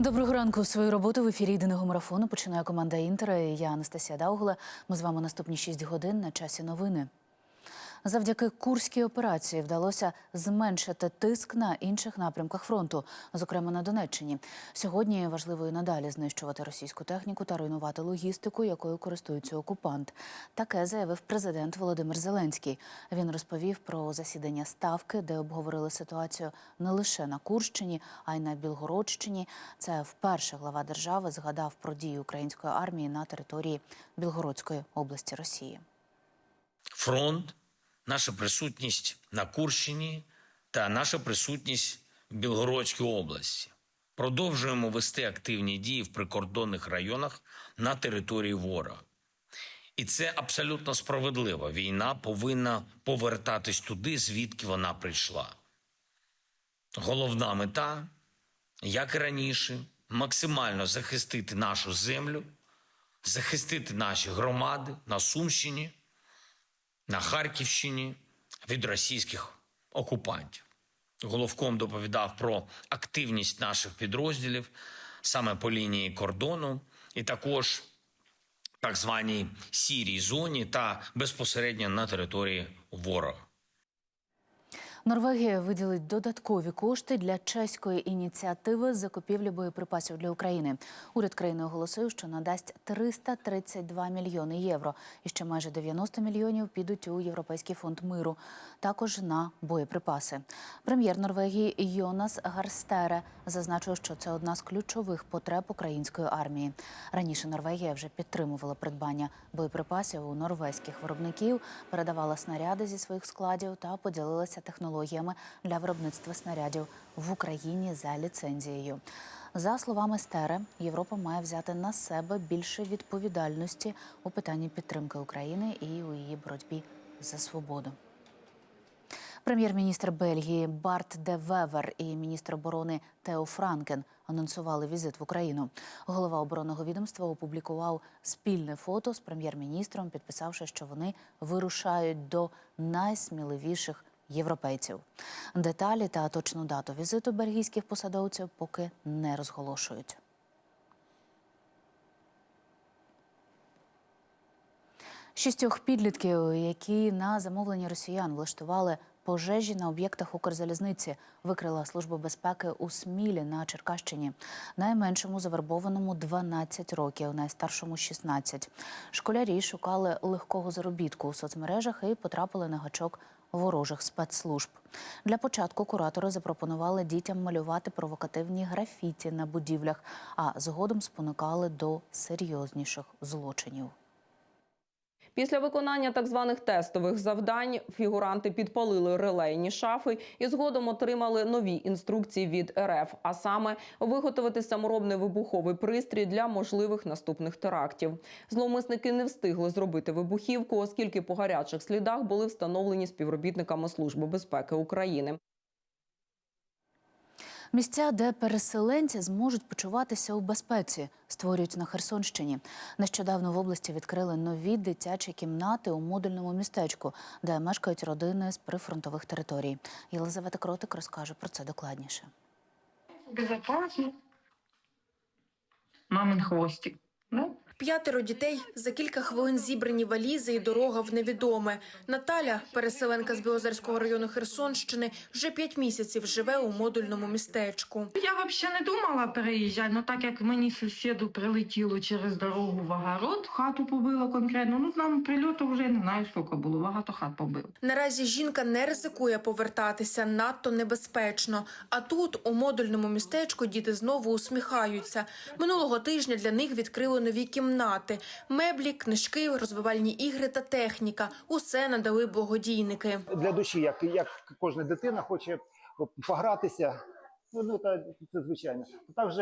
Доброго ранку. Свою роботу в ефірі єдиного марафону починає команда Інтера. Я Анастасія Даугла. Ми з вами наступні 6 годин на часі новини. Завдяки курській операції вдалося зменшити тиск на інших напрямках фронту, зокрема на Донеччині. Сьогодні важливо і надалі знищувати російську техніку та руйнувати логістику, якою користується окупант. Таке заявив президент Володимир Зеленський. Він розповів про засідання ставки, де обговорили ситуацію не лише на Курщині, а й на Білгородщині. Це вперше глава держави згадав про дії української армії на території Білгородської області Росії. фронт, наша присутність на Курщині та наша присутність в Білгородській області. Продовжуємо вести активні дії в прикордонних районах на території ворога. І це абсолютно справедливо. Війна повинна повертатись туди, звідки вона прийшла. Головна мета, як і раніше, максимально захистити нашу землю, захистити наші громади на Сумщині, на Харківщині від російських окупантів. Головком доповідав про активність наших підрозділів саме по лінії кордону, і також так званій сірій зоні та безпосередньо на території ворога. Норвегія виділить додаткові кошти для чеської ініціативи закупівлі боєприпасів для України. Уряд країни оголосив, що надасть 332 мільйони євро, і ще майже 90 мільйонів підуть у Європейський фонд миру, також на боєприпаси. Прем'єр Норвегії Йонас Гарстере зазначив, що це одна з ключових потреб української армії. Раніше Норвегія вже підтримувала придбання боєприпасів у норвезьких виробників, передавала снаряди зі своїх складів та поділилася технологіями для виробництва снарядів в Україні за ліцензією. За словами Стере, Європа має взяти на себе більше відповідальності у питанні підтримки України і у її боротьбі за свободу. Прем'єр-міністр Бельгії Барт де Вевер і міністр оборони Тео Франкен анонсували візит в Україну. Голова оборонного відомства опублікував спільне фото з прем'єр-міністром, підписавши, що вони вирушають до найсміливіших європейців. Деталі та точну дату візиту бельгійських посадовців поки не розголошують. Шістьох підлітків, які на замовлення росіян влаштували пожежі на об'єктах Укрзалізниці, викрила служба безпеки у Смілі на Черкащині. Найменшому завербованому 12 років, найстаршому 16. Школярі шукали легкого заробітку у соцмережах і потрапили на гачок ворожих спецслужб. Для початку куратори запропонували дітям малювати провокативні графіті на будівлях, а згодом спонукали до серйозніших злочинів. Після виконання так званих тестових завдань фігуранти підпалили релейні шафи і згодом отримали нові інструкції від РФ, а саме виготовити саморобний вибуховий пристрій для можливих наступних терактів. Зловмисники не встигли зробити вибухівку, оскільки по гарячих слідах були встановлені співробітниками Служби безпеки України. Місця, де переселенці зможуть почуватися у безпеці, створюють на Херсонщині. Нещодавно в області відкрили нові дитячі кімнати у модульному містечку, де мешкають родини з прифронтових територій. Єлизавета Кротик розкаже про це докладніше. Безопасно. Мамин хвостик. Ну, П'ятеро дітей за кілька хвилин зібрані валізи і дорога в невідоме. Наталя, переселенка з Білозерського району Херсонщини, вже п'ять місяців живе у модульному містечку. я взагалі не думала переїжджати, ну так як мені сусіду прилетіло через дорогу в огород, хату побило конкретно. Ну, нам прильоту вже не знаю, скільки було, багато хат побило. Наразі жінка не ризикує повертатися надто небезпечно. А тут, у модульному містечку, діти знову усміхаються. Минулого тижня для них відкрили нові кімнати. Меблі, книжки, розвивальні ігри та техніка. Усе надали благодійники. для душі, як, як кожна дитина хоче погратися. Ну, ну та, це звичайно. Також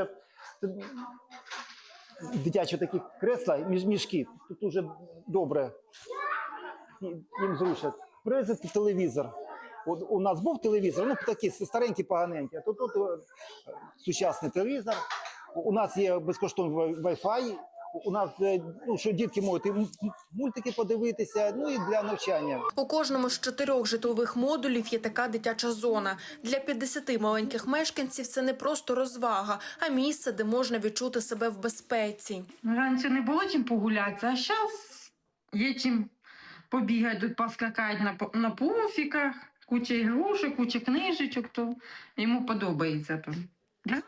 дитячі такі кресла, мішки, тут дуже добре їм зручно. Призи телевізор. От у нас був телевізор, ну такий старенький, поганенький, а тут, тут е, сучасний телевізор. У нас є безкоштовний Wi- Wi-Fi, у нас е, ну що дітки можуть і мультики подивитися, ну і для навчання. У кожному з чотирьох житлових модулів є така дитяча зона. Для 50 маленьких мешканців це не просто розвага, а місце, де можна відчути себе в безпеці. Раніше не було чим погулятися, а зараз є чим побігати, тут поскакати на, на пуфіках, куча ігрушок, куча книжечок, то йому подобається то. Да?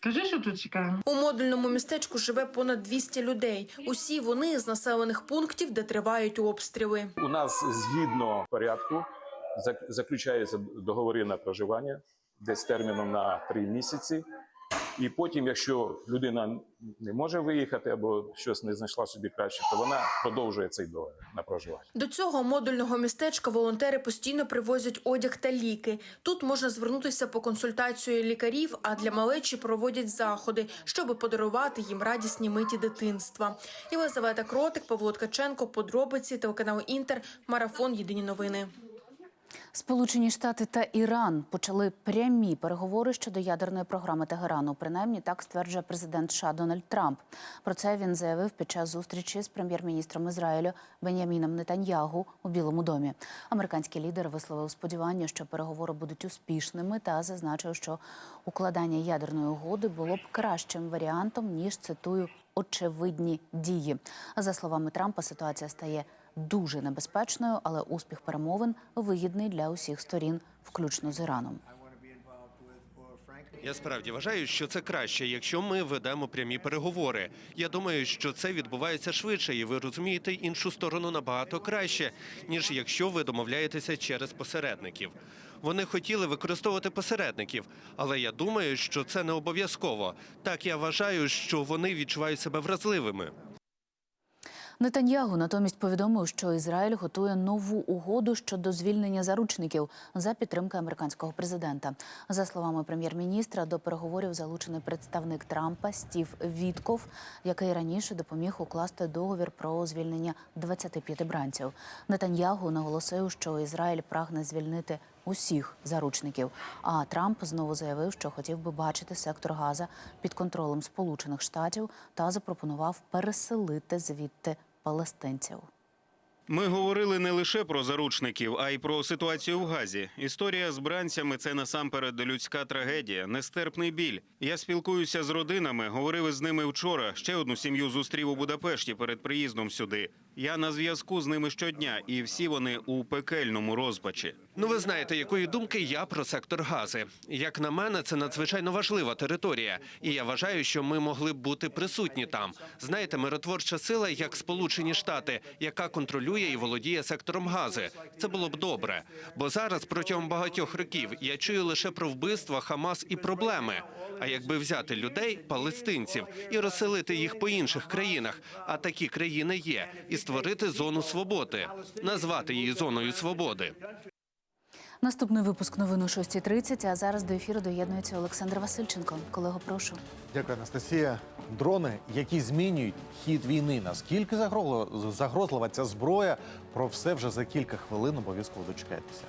Скажи, що тут чекаємо. У модульному містечку живе понад 200 людей. Усі вони з населених пунктів, де тривають обстріли. У нас згідно порядку зак- заключаються договори на проживання десь терміном на три місяці. І потім, якщо людина не може виїхати або щось не знайшла собі краще, то вона продовжує цей договір на проживання. До цього модульного містечка волонтери постійно привозять одяг та ліки. Тут можна звернутися по консультацію лікарів, а для малечі проводять заходи, щоб подарувати їм радісні миті дитинства. Єлизавета Кротик, Павло Ткаченко, подробиці, телеканал Інтер, марафон. Єдині новини. Сполучені Штати та Іран почали прямі переговори щодо ядерної програми Тегерану. Принаймні так стверджує президент США Дональд Трамп. Про це він заявив під час зустрічі з прем'єр-міністром Ізраїлю Беняміном Нетаньягу у Білому домі. Американський лідер висловив сподівання, що переговори будуть успішними, та зазначив, що укладання ядерної угоди було б кращим варіантом ніж цитую очевидні дії. За словами Трампа, ситуація стає дуже небезпечною, але успіх перемовин вигідний для усіх сторін, включно з Іраном. Я справді вважаю, що це краще, якщо ми ведемо прямі переговори. Я думаю, що це відбувається швидше, і ви розумієте іншу сторону набагато краще, ніж якщо ви домовляєтеся через посередників. Вони хотіли використовувати посередників, але я думаю, що це не обов'язково. Так я вважаю, що вони відчувають себе вразливими. Нетаньягу натомість повідомив, що Ізраїль готує нову угоду щодо звільнення заручників за підтримки американського президента. За словами прем'єр-міністра, до переговорів залучений представник Трампа Стів Вітков, який раніше допоміг укласти договір про звільнення 25 бранців. Нетаньягу наголосив, що Ізраїль прагне звільнити усіх заручників. А Трамп знову заявив, що хотів би бачити сектор Газа під контролем Сполучених Штатів та запропонував переселити звідти палестинців. Ми говорили не лише про заручників, а й про ситуацію в Газі. Історія з бранцями це насамперед людська трагедія, нестерпний біль. Я спілкуюся з родинами, говорив із ними вчора. Ще одну сім'ю зустрів у Будапешті перед приїздом сюди. Я на зв'язку з ними щодня, і всі вони у пекельному розпачі. Ну, ви знаєте, якої думки я про сектор Гази. Як на мене, це надзвичайно важлива територія, і я вважаю, що ми могли б бути присутні там. Знаєте, миротворча сила, як Сполучені Штати, яка контролює і володіє сектором Гази. Це було б добре. Бо зараз протягом багатьох років я чую лише про вбивства, Хамас і проблеми. А якби взяти людей, палестинців, і розселити їх по інших країнах, а такі країни є, і створити зону свободи, назвати її зоною свободи. Наступний випуск новин о 6.30, а зараз до ефіру доєднується Олександр Васильченко. Колего, прошу. Дякую, Анастасія. Дрони, які змінюють хід війни. Наскільки загрозлива- ця зброя? Про все вже за кілька хвилин обов'язково дочекайтеся.